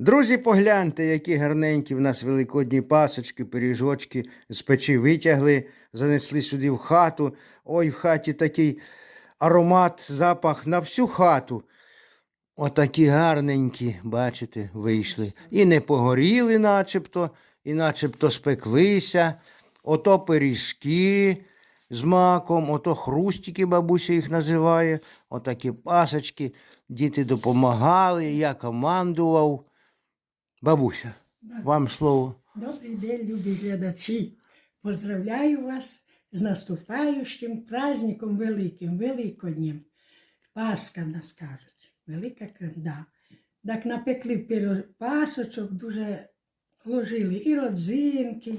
Друзі, погляньте, які гарненькі в нас великодні пасочки, пиріжочки з печі витягли, занесли сюди в хату. Ой, в хаті такий аромат, запах на всю хату. Отакі гарненькі, бачите, вийшли. І не погоріли, начебто, і начебто спеклися. Ото пиріжки з маком, ото хрустики, бабуся їх називає, отакі пасочки. Діти допомагали, я командував. Бабуся, вам слово. Добрий день, любі глядачі. Поздравляю вас з наступаючим праздником великим, Великоднем. Пасха нас кажуть. Велика кренда. Так напекли пасочок, дуже ложили і родзинки,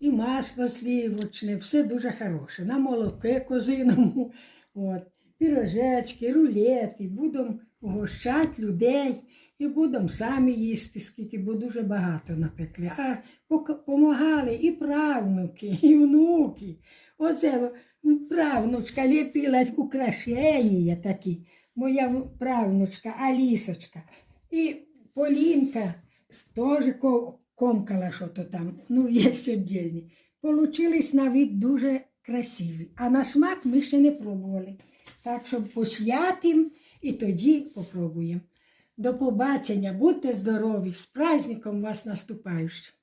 і масло слівочне, все дуже хороше. На молоке козиному, от, пірожечки, рулети. Будемо угощати людей і будемо самі їсти, скільки, бо дуже багато напекли. А допомагали і правнуки, і внуки. Оце правнучка ліпила украшення такі. Моя правнучка Алісочка. І Полінка теж комкала що то там. Ну, є віддільні. Получились на вид дуже красиві. А на смак ми ще не пробували. Так що посвятим і тоді попробуємо. До побачення, будьте здорові, з праздником вас наступаючим.